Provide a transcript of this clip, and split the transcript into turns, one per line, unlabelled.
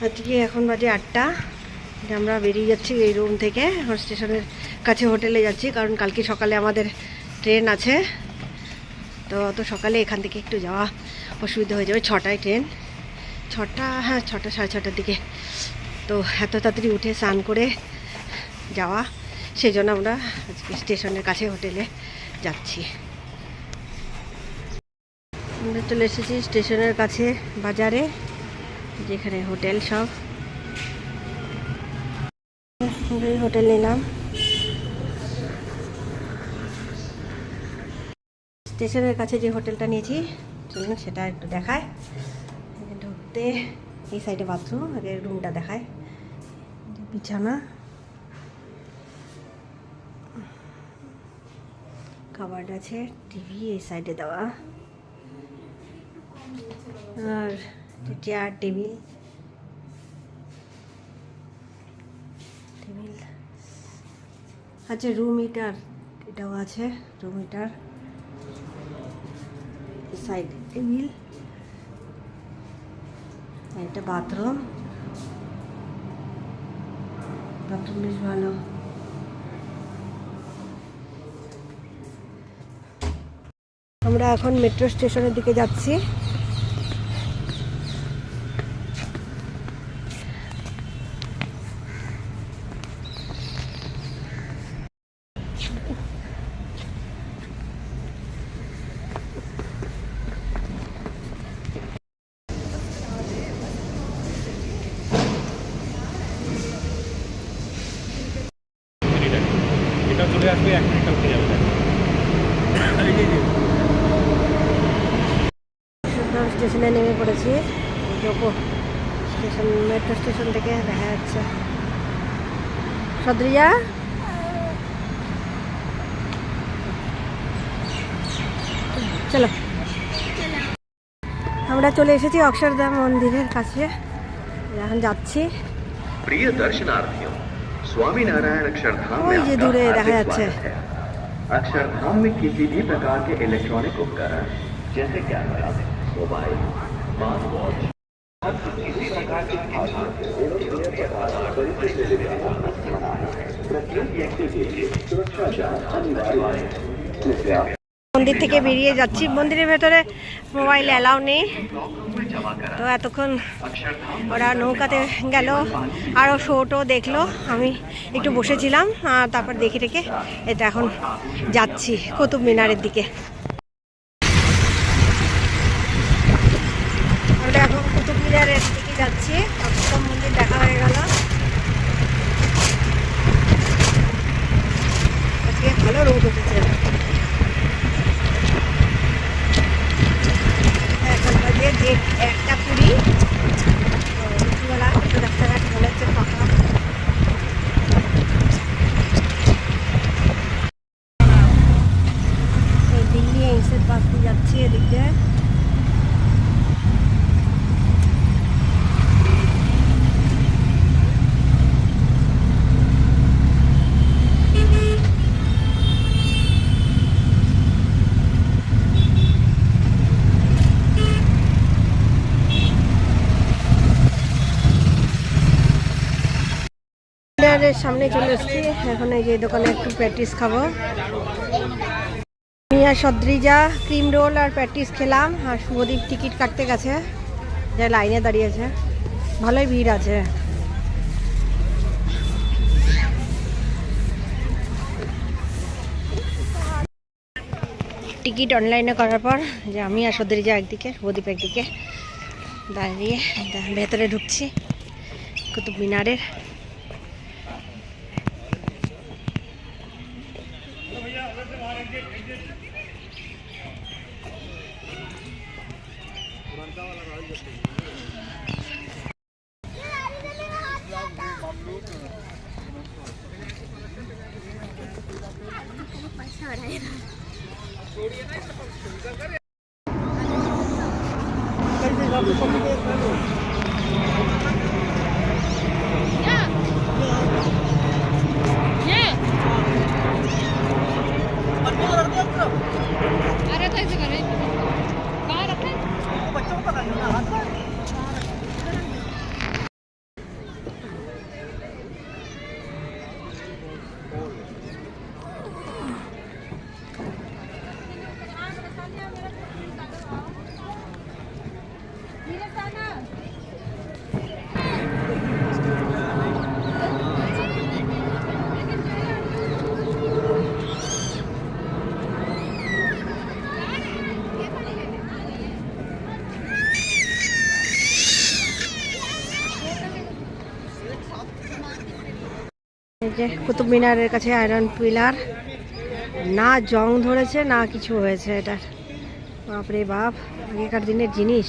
আজকে এখন বাজে আটটা। আমরা বেরিয়ে যাচ্ছি এই রুম থেকে। স্টেশনের কাছে হোটেলে যাচ্ছি, কারণ কালকে সকালে আমাদের ট্রেন আছে। তো অত সকালে এখান থেকে একটু যাওয়া অসুবিধা হয়ে যাবে। ছটায় ট্রেন। ছটা হ্যাঁ ছটা, সাড়ে ছটার দিকে। তো এত তাড়াতাড়ি উঠে স্নান করে যাওয়া সেই জন্য আমরা আজকে স্টেশনের কাছে হোটেলে যাচ্ছি। আমরা চলে এসেছি স্টেশনের কাছে বাজারে। যেখানে হোটেল সব। হোটেল নিলাম। স্টেশনের কাছে যে হোটেলটা নিয়েছি, চলুন সেটা একটু দেখায় ঢুকতে এই সাইডে বাথরুম আগে রুমটা দেখায় বিছানা। কাবার্ড আছে টিভি এই সাইডে দেওয়া। আর চেয়ার টেবিল টেবিল আচ্ছা রুম হিটার এটাও আছে রুম হিটার সাইড টেবিল এটা বাথরুম বাথরুম বেশ ভালো। আমরা এখন মেট্রো স্টেশনের দিকে যাচ্ছি।
ওটা চলে আসবে এক মিনিট উঠে যাবে
স্টেশনে নেমে পড়েছি। যোগো স্টেশন মেট্রো স্টেশন থেকে দেখা যাচ্ছে। সদ্রিয়া? চলো। আমরা চলে এসেছি অক্ষরধাম মন্দিরের কাছে। এখন যাচ্ছি।
প্রিয় দর্শনার্থী स्वामी नारायण अक्षरधाम में आपका
दूर
हार्दिक
रहा
स्वागत है। अक्षरधाम में किसी भी प्रकार के इलेक्ट्रॉनिक उपकरण जैसे कैमरा मोबाइल स्मार्ट वॉच किसी प्रकार के आधार प्रत्येक व्यक्ति के लिए सुरक्षा जाँच अनिवार्य है। कृपया
মন্দির থেকে বেরিয়ে যাচ্ছি। মন্দিরের ভেতরে মোবাইল অ্যালাউ নেই। তো এতক্ষণ ওরা নৌকাতে গেল আরও শোটো দেখল। আমি একটু বসেছিলাম আর তারপর দেখে রেখে এটা এখন যাচ্ছি কুতুব মিনারের দিকে আমরা এখন কুতুব মিনারের দিকে যাচ্ছি অক্ষম মন্দির দেখা হয়ে গেল আজকে ভালো রোদ উঠেছে এখন বাজে যে একটা কুড়ি তো দুপুরবেলা একটু রাস্তাঘাট মনে হচ্ছে ফাঁকা এই দিল্লি এইসের যাচ্ছি এদিক। সামনে চলে এসেছি। এখন এই যে দোকানে একটু প্যাটিস খাব। আর সদ্রিজা ক্রিম রোল আর প্যাটিস খেলাম আর শুভদীপ টিকিট কাটতে গেছে। যা লাইনে দাঁড়িয়েছে। ভালোই ভিড় আছে। টিকিট অনলাইনে করার পর যে আমি আর সদ্রিজা একদিকে, শুভদীপ একদিকে দাঁড়িয়ে ভেতরে ঢুকছি, কুতুব মিনারের। Thank you. अरे कैसे करें যে কুতুব মিনারের কাছে আয়রন পিলার না জং ধরেছে, না কিছু হয়েছে এটার। বাপরে বাপ, আগেকার দিনের জিনিস।